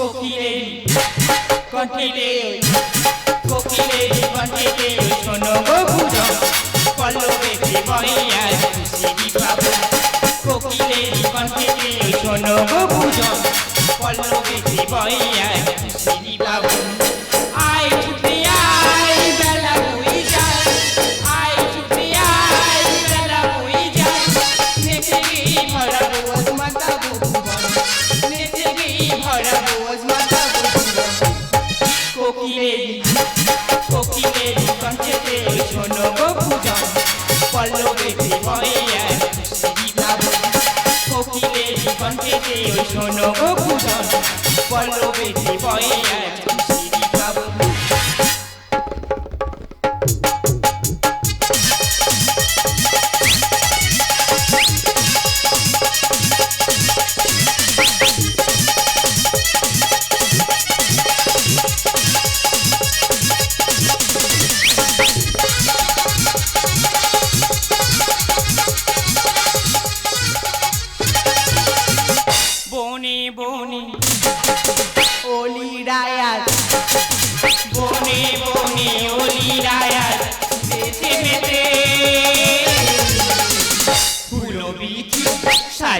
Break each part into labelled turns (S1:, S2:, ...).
S1: কোকিলে কণ্ঠিলে কোকিলে কণ্ঠিলে শোনো গো পূজন পল্লবে বইয়া খুশি পাবো কোকিলে কণ্ঠিলে শোনো গো পল্লবে কোকিলে কোকিলে কণ্ঠেতে শোনো গো পূজন পল্লবে বইয়া খুশি পাবো কোকিলে কণ্ঠেতে শোনো গো পূজন পল্লবে বইয়া খুশি পাবো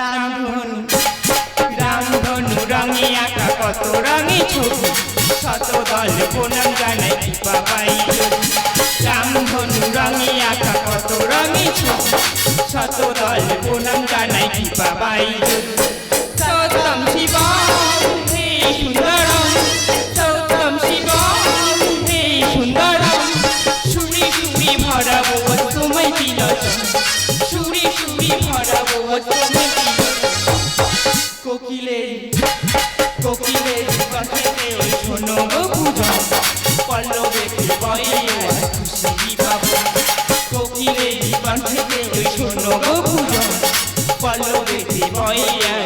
S1: রামধনু রামধনু রঙে আঁকা কত রঙে ছবি। শত দল প্রণাম জানাই কৃপা পাই রামধনু রঙে আঁকা কত রঙে ছবি। শত দল প্রণাম জানাই কৃপা পাই সতম শিব, হে সুন্দরম। সতম শিব, হে সুন্দরম। শুনি শুনি ভরা কোকিলে কোকিলে কথাতে ওই শোনো গো বুঝো পল্লবে বইয়ে খুশি পাবো কোকিলে কথাতে ওই শোনো গো বুঝো পল্লবে বইয়ে